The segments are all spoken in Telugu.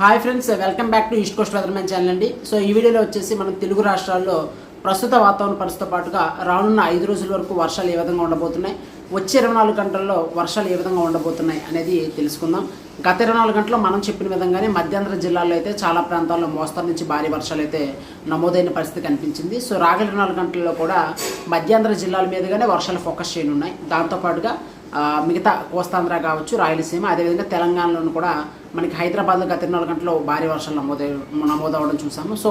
Hi friends welcome back to East Coast Weathermen channel అండి. సో ఈ వీడియోలో వచ్చేసి మనం తెలుగు రాష్ట్రాల్లో ప్రస్తుత వాతావరణ పరిస్థితితో పాటుగా రానున్న ఐదు రోజుల వరకు వర్షాలు ఏ విధంగా ఉండబోతున్నాయి వచ్చే ఇరవై నాలుగు గంటల్లో వర్షాలు ఏ విధంగా ఉండబోతున్నాయి అనేది తెలుసుకుందాం. గత ఇరవై నాలుగు గంటల్లో మనం చెప్పిన విధంగానే మధ్యాంధ్ర జిల్లాల్లో అయితే చాలా ప్రాంతాల్లో మోస్తరు నుంచి భారీ వర్షాలు అయితే నమోదైన పరిస్థితి కనిపించింది. సో రాగల ఇరవై నాలుగు గంటల్లో కూడా మధ్యాంధ్ర జిల్లాల మీదుగానే వర్షాలు ఫోకస్ చేయనున్నాయి. దాంతోపాటుగా మిగతా కోస్తాంధ్ర కావచ్చు రాయలసీమ అదేవిధంగా తెలంగాణలోను కూడా మనకి హైదరాబాద్లో గత ఇరవై నాలుగు గంటల్లో భారీ వర్షాలు నమోదై నమోదవడం చూసాము. సో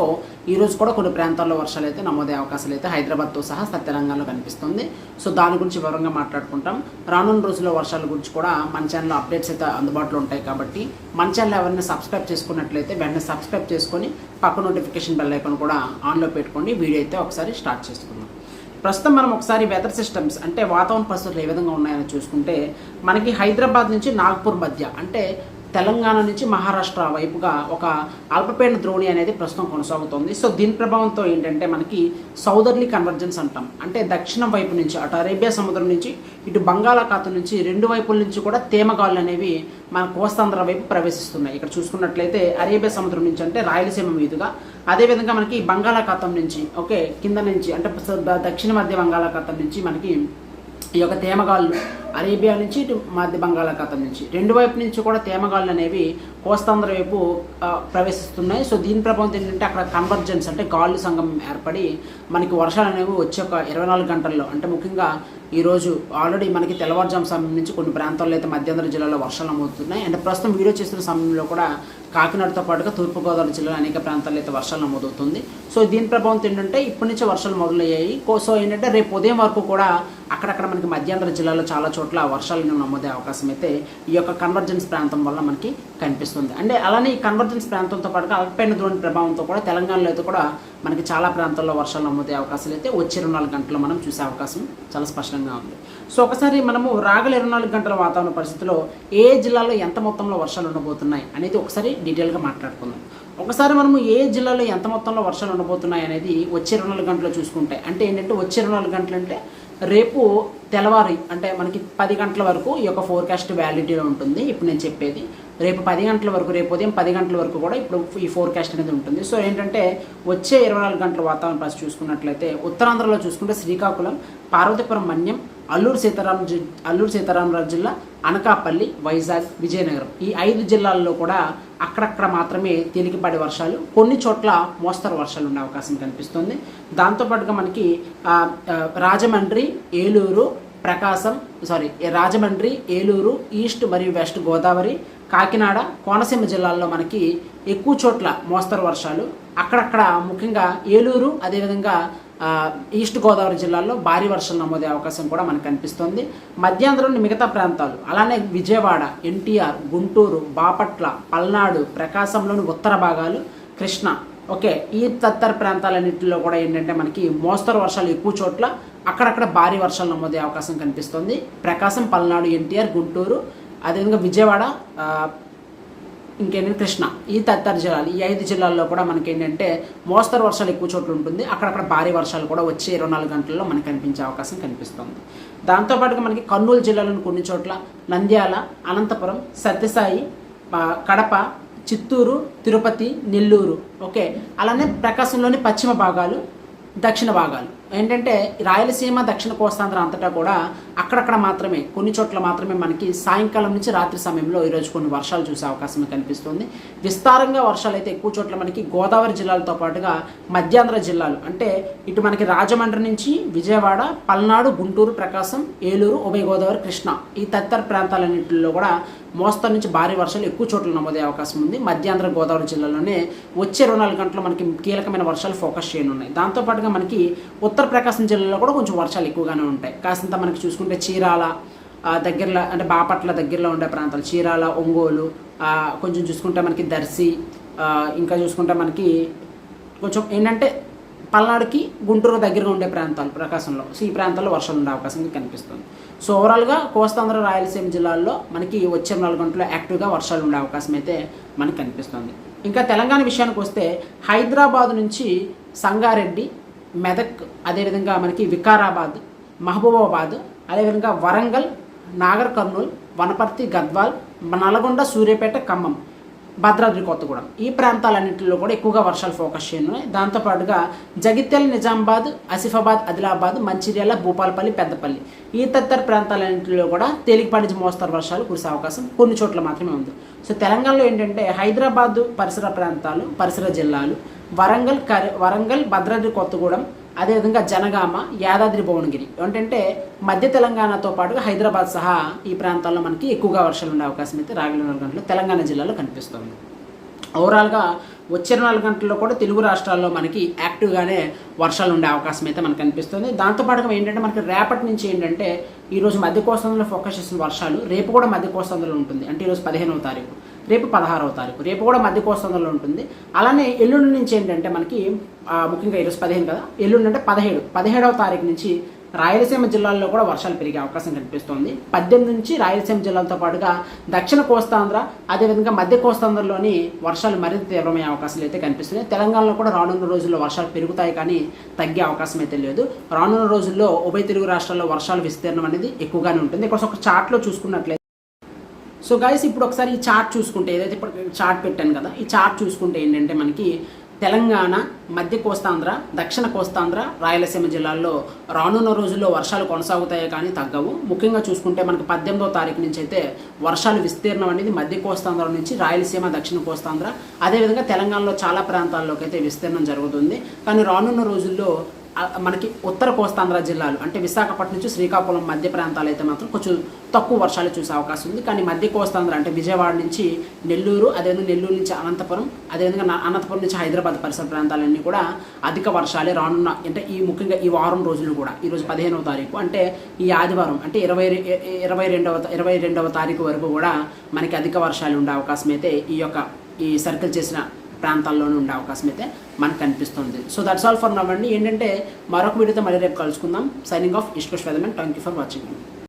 ఈరోజు కూడా కొన్ని ప్రాంతాల్లో వర్షాలు అయితే నమోదే అవకాశాలు అయితే హైదరాబాద్తో సహా తెలంగాణలో కనిపిస్తుంది. సో దాని గురించి వివరంగా మాట్లాడుకుంటాం. రానున్న రోజుల్లో వర్షాల గురించి కూడా మన ఛానల్లో అప్డేట్స్ అయితే అందుబాటులో ఉంటాయి కాబట్టి మన ఛానల్ ఎవరైనా సబ్స్క్రైబ్ చేసుకున్నట్లయితే వెంటనే సబ్స్క్రైబ్ చేసుకొని పక్క నోటిఫికేషన్ బెల్ ఐకాన్ కూడా ఆన్లో పెట్టుకోండి. వీడియో అయితే ఒకసారి స్టార్ట్ చేసుకుంటాం ప్రస్తుతం మనం ఒకసారి వెదర్ సిస్టమ్స్ అంటే వాతావరణ పరిస్థితులు ఏ విధంగా ఉన్నాయని చూసుకుంటే మనకి హైదరాబాద్ నుంచి నాగ్పూర్ మధ్య అంటే తెలంగాణ నుంచి మహారాష్ట్ర వైపుగా ఒక అల్పపీడన ద్రోణి అనేది ప్రస్తుతం కొనసాగుతోంది. సో దీని ప్రభావంతో ఏంటంటే మనకి సౌదర్లీ కన్వర్జెన్స్ అంటాం. అంటే దక్షిణం వైపు నుంచి అటు అరేబియా సముద్రం నుంచి ఇటు బంగాళాఖాతం నుంచి రెండు వైపుల నుంచి కూడా తేమగాళ్ళు అనేవి మన కోస్తాంధ్ర వైపు ప్రవేశిస్తున్నాయి. ఇక్కడ చూసుకున్నట్లయితే అరేబియా సముద్రం నుంచి అంటే రాయలసీమ మీదుగా అదేవిధంగా మనకి బంగాళాఖాతం నుంచి ఓకే కింద నుంచి అంటే దక్షిణ మధ్య బంగాళాఖాతం నుంచి మనకి ఈ యొక్క తేమగాళ్ళు అరేబియా నుంచి ఇటు మధ్య బంగాళాఖాతం నుంచి. రెండు వైపు నుంచి కూడా తేమగాళ్ళు అనేవి కోస్తాంధ్ర వైపు ప్రవేశిస్తున్నాయి. సో దీని ప్రభావం ఏంటంటే అక్కడ కన్వర్జెన్స్ అంటే గాళ్ళు సంఘం ఏర్పడి మనకి వర్షాలు అనేవి వచ్చే ఒక ఇరవై నాలుగు గంటల్లో. అంటే ముఖ్యంగా ఈరోజు ఆల్రెడీ మనకి తెల్లవారుజాము సమయం నుంచి కొన్ని ప్రాంతాల్లో అయితే మధ్యాంధ్ర జిల్లాలో వర్షాలు నమోదుతున్నాయి. అంటే ప్రస్తుతం వీడియో చేస్తున్న సమయంలో కూడా కాకినాడతో పాటుగా తూర్పుగోదావరి జిల్లాలో అనేక ప్రాంతాల్లో అయితే వర్షాలు నమోదవుతుంది. సో దీని ప్రభావం ఏంటంటే ఇప్పటి నుంచే వర్షాలు మొదలయ్యాయి. సో ఏంటంటే రేపు ఉదయం వరకు కూడా అక్కడక్కడ మనకి మధ్యాంధ్ర జిల్లాలో చాలా చోట్ల వర్షాలు నమోదే అవకాశం అయితే ఈ యొక్క కన్వర్జెన్స్ ప్రాంతం వల్ల మనకి కనిపిస్తుంది. అంటే అలానే ఈ కన్వర్జెన్స్ ప్రాంతంతో పాటుగా అల్పైన ద్రోణి ప్రభావంతో కూడా తెలంగాణలో అయితే కూడా మనకి చాలా ప్రాంతాల్లో వర్షాలు నమోదే అవకాశాలు అయితే వచ్చే ఇరవై నాలుగు గంటల్లో మనం చూసే అవకాశం చాలా స్పష్టంగా ఉంది. సో ఒకసారి మనము రాగల ఇరవై నాలుగు గంటల వాతావరణ పరిస్థితిలో ఏ జిల్లాలో ఎంత మొత్తంలో వర్షాలు ఉండబోతున్నాయి అనేది ఒకసారి డీటెయిల్గా మాట్లాడుకుందాం. ఒకసారి మనము ఏ జిల్లాలో ఎంత మొత్తంలో వర్షాలు ఉండబోతున్నాయి అనేది వచ్చే ఇరవై నాలుగు గంటలు చూసుకుంటే అంటే ఏంటంటే వచ్చే ఇరవై నాలుగు గంటలు అంటే రేపు తెల్లవారి అంటే మనకి పది గంటల వరకు ఈ యొక్క ఫోర్కాస్ట్ వ్యాలిడిటీలో ఉంటుంది. ఇప్పుడు నేను చెప్పేది రేపు పది గంటల వరకు రేపు ఉదయం పది గంటల వరకు కూడా ఇప్పుడు ఈ ఫోర్కాస్ట్ అనేది ఉంటుంది. సో ఏంటంటే వచ్చే ఇరవై నాలుగు గంటల వాతావరణ పరిస్థితి చూసుకున్నట్లయితే ఉత్తరాంధ్రలో చూసుకుంటే శ్రీకాకుళం పార్వతీపురం మన్యం అల్లూరు సీతారాం జి అల్లూరు సీతారామరాజు జిల్లా అనకాపల్లి వైజాగ్ విజయనగరం. ఈ ఐదు జిల్లాల్లో కూడా అక్కడక్కడ మాత్రమే తేలికపాటి వర్షాలు కొన్ని చోట్ల మోస్తరు వర్షాలు ఉండే అవకాశం కనిపిస్తుంది. దాంతోపాటుగా మనకి రాజమండ్రి ఏలూరు ప్రకాశం సారీ రాజమండ్రి ఏలూరు ఈస్ట్ మరియు వెస్ట్ గోదావరి కాకినాడ కోనసీమ జిల్లాల్లో మనకి ఎక్కువ చోట్ల మోస్తరు వర్షాలు. అక్కడక్కడ ముఖ్యంగా ఏలూరు అదేవిధంగా ఈస్ట్ గోదావరి జిల్లాల్లో భారీ వర్షాలు నమోదే అవకాశం కూడా మనకు కనిపిస్తుంది. మధ్యాంధ్రంలోని మిగతా ప్రాంతాలు అలానే విజయవాడ ఎన్టీఆర్ గుంటూరు బాపట్ల పల్నాడు ప్రకాశంలోని ఉత్తర భాగాలు కృష్ణ ఓకే ఈ తదితర ప్రాంతాలన్నింటిలో కూడా ఏంటంటే మనకి మోస్తరు వర్షాలు ఎక్కువ చోట్ల అక్కడక్కడ భారీ వర్షాలు నమోదే అవకాశం కనిపిస్తుంది. ప్రకాశం పల్నాడు ఎన్టీఆర్ గుంటూరు అదేవిధంగా విజయవాడ ఇంకేంటి? కృష్ణ. ఈ తదితర జిల్లాలు ఈ ఐదు జిల్లాల్లో కూడా మనకి ఏంటంటే మోస్తరు వర్షాలు ఎక్కువ చోట్ల ఉంటుంది. అక్కడక్కడ భారీ వర్షాలు కూడా వచ్చే ఇరవై నాలుగు గంటల్లో మనకు కనిపించే అవకాశం కనిపిస్తుంది. దాంతోపాటుగా మనకి కర్నూలు జిల్లాలోని కొన్ని చోట్ల నంద్యాల అనంతపురం సత్యసాయి కడప చిత్తూరు తిరుపతి నెల్లూరు ఓకే? అలానే ప్రకాశంలోని పశ్చిమ భాగాలు దక్షిణ భాగాలు. ఏంటంటే రాయలసీమ దక్షిణ కోస్తాంధ్ర అంతటా కూడా అక్కడక్కడ మాత్రమే కొన్ని చోట్ల మాత్రమే మనకి సాయంకాలం నుంచి రాత్రి సమయంలో ఈరోజు కొన్ని వర్షాలు చూసే అవకాశం కనిపిస్తుంది. విస్తారంగా వర్షాలు అయితే ఎక్కువ చోట్ల మనకి గోదావరి జిల్లాలతో పాటుగా మధ్యాంధ్ర జిల్లాలు అంటే ఇటు మనకి రాజమండ్రి నుంచి విజయవాడ పల్నాడు గుంటూరు ప్రకాశం ఏలూరు ఉభయ గోదావరి కృష్ణ ఈ తదితర ప్రాంతాలన్నింటిలో కూడా మోస్తరు నుంచి భారీ వర్షాలు ఎక్కువ చోట్ల నమోదే అవకాశం ఉంది. మధ్యాంధ్ర గోదావరి జిల్లాలోనే వచ్చే ఇరవై నాలుగు గంటలు మనకి కీలకమైన వర్షాలు ఫోకస్ చేయనున్నాయి. దాంతోపాటుగా మనకి ఉత్తర ఉత్తర ప్రకాశం జిల్లాలో కూడా కొంచెం వర్షాలు ఎక్కువగానే ఉంటాయి. కాసింత మనకి చూసుకుంటే చీరాల దగ్గరలో అంటే బాపట్ల దగ్గరలో ఉండే ప్రాంతాలు చీరాల ఒంగోలు కొంచెం చూసుకుంటే మనకి దర్శి ఇంకా చూసుకుంటే మనకి కొంచెం ఏంటంటే పల్నాడుకి గుంటూరు దగ్గరగా ఉండే ప్రాంతాలు ప్రకాశంలో. సో ఈ ప్రాంతాల్లో వర్షాలు ఉండే అవకాశం కనిపిస్తుంది. సో ఓవరాల్గా కోస్తాంధ్ర రాయలసీమ జిల్లాల్లో మనకి వచ్చే నాలుగు గంటల్లో యాక్టివ్గా వర్షాలు ఉండే అవకాశం అయితే మనకు కనిపిస్తుంది. ఇంకా తెలంగాణ విషయానికి వస్తే హైదరాబాద్ నుంచి సంగారెడ్డి మెదక్ అదేవిధంగా మనకి వికారాబాద్ మహబూబాబాద్ అదేవిధంగా వరంగల్ నాగర్ కర్నూల్ వనపర్తి గద్వాల్ నల్గొండ సూర్యాపేట ఖమ్మం భద్రాద్రి కొత్తగూడెం. ఈ ప్రాంతాలన్నింటిలో కూడా ఎక్కువగా వర్షాలు ఫోకస్ చేయనున్నాయి. దాంతోపాటుగా జగిత్యాల నిజామాబాద్ ఆసిఫాబాద్ ఆదిలాబాద్ మంచిర్యాల భూపాలపల్లి పెద్దపల్లి. ఈ తదితర ప్రాంతాలన్నింటిలో కూడా తేలికపాటి మోస్తరు వర్షాలు కురిసే అవకాశం కొన్ని చోట్ల మాత్రమే ఉంది. సో తెలంగాణలో ఏంటంటే హైదరాబాద్ పరిసర ప్రాంతాలు పరిసర జిల్లాలు వరంగల్ కరి వరంగల్ భద్రాద్రి కొత్తగూడెం అదేవిధంగా జనగామ యాదాద్రి భువనగిరి. ఏంటంటే మధ్య తెలంగాణతో పాటుగా హైదరాబాద్ సహా ఈ ప్రాంతాల్లో మనకి ఎక్కువగా వర్షాలు ఉండే అవకాశం అయితే రాగల నాలుగు గంటలు తెలంగాణ జిల్లాలో కనిపిస్తుంది. ఓవరాల్గా వచ్చే నాలుగు గంటల్లో కూడా తెలుగు రాష్ట్రాల్లో మనకి యాక్టివ్గానే వర్షాలు ఉండే అవకాశం అయితే మనకు కనిపిస్తుంది దాంతోపాటుగా ఏంటంటే మనకి రేపటి నుంచి ఏంటంటే ఈరోజు మధ్య కోస్తాంధ్రలో ఫోకస్ చేసిన వర్షాలు రేపు కూడా మధ్య కోస్తాంధ్రలో ఉంటుంది. అంటే ఈరోజు పదిహేనవ తారీఖు రేపు పదహారవ తారీఖు రేపు కూడా మధ్య కోస్తాంధ్రలో ఉంటుంది. అలానే ఎల్లుండి నుంచి ఏంటంటే మనకి ముఖ్యంగా ఈరోజు పదిహేను కదా ఎల్లుండి అంటే పదిహేడు పదిహేడవ తారీఖు నుంచి రాయలసీమ జిల్లాల్లో కూడా వర్షాలు పెరిగే అవకాశం కనిపిస్తోంది. పద్దెనిమిది నుంచి రాయలసీమ జిల్లాలతో పాటుగా దక్షిణ కోస్తాంధ్ర అదేవిధంగా మధ్య కోస్తాంధ్రలోని వర్షాలు మరింత తీవ్రమయ్యే అవకాశాలు అయితే కనిపిస్తున్నాయి. తెలంగాణలో కూడా రానున్న రోజుల్లో వర్షాలు పెరుగుతాయి కానీ తగ్గే అవకాశం అయితే లేదు. రానున్న రోజుల్లో ఉభయ తెలుగు రాష్ట్రాల్లో వర్షాలు విస్తీర్ణం అనేది ఎక్కువగానే ఉంటుంది. ఇక్కడ ఒక చార్ట్లో చూసుకున్నట్లయితే సో గైస్ ఇప్పుడు ఒకసారి ఈ చార్ట్ చూసుకుంటే ఏదైతే ఇప్పుడు చార్ట్ పెట్టాను కదా ఈ చార్ట్ చూసుకుంటే ఏంటంటే మనకి తెలంగాణ మధ్య కోస్తాంధ్ర దక్షిణ కోస్తాంధ్ర రాయలసీమ జిల్లాల్లో రానున్న రోజుల్లో వర్షాలు కొనసాగుతాయే కానీ తగ్గవు. ముఖ్యంగా చూసుకుంటే మనకు పద్దెనిమిదో తారీఖు నుంచి అయితే వర్షాలు విస్తీర్ణం అనేది మధ్య కోస్తాంధ్ర నుంచి రాయలసీమ దక్షిణ కోస్తాంధ్ర అదేవిధంగా తెలంగాణలో చాలా ప్రాంతాల్లోకి అయితే విస్తీర్ణం జరుగుతుంది. కానీ రానున్న రోజుల్లో మనకి ఉత్తర కోస్తాంధ్ర జిల్లాలు అంటే విశాఖపట్నం నుంచి శ్రీకాకుళం మధ్య ప్రాంతాలు అయితే మాత్రం కొంచెం తక్కువ వర్షాలు చూసే అవకాశం ఉంది. కానీ మధ్య కోస్తాంధ్ర అంటే విజయవాడ నుంచి నెల్లూరు అదేవిధంగా నెల్లూరు నుంచి అనంతపురం అదేవిధంగా నా- అనంతపురం నుంచి హైదరాబాద్ పరిసర ప్రాంతాలన్నీ కూడా అధిక వర్షాలే రానున్న అంటే ఈ ముఖ్యంగా ఈ వారం రోజులు కూడా ఈ రోజు పదిహేనవ తారీఖు. అంటే ఈ ఆదివారం అంటే ఇరవై ఇరవై రెండవ ఇరవై రెండవ తారీఖు వరకు కూడా మనకి అధిక వర్షాలు ఉండే అవకాశం అయితే ఈ యొక్క ఈ సర్కిల్ చేసిన ప్రాంతాల్లోనే ఉండే అవకాశం అయితే మనకు కనిపిస్తుంది. సో దట్స్ ఆల్ ఫర్ నవ్వండి ఏంటంటే మరొక వీడియోతో మళ్ళీ రేపు కలుసుకుందాం. Signing off East Coast weathermen thank you for watching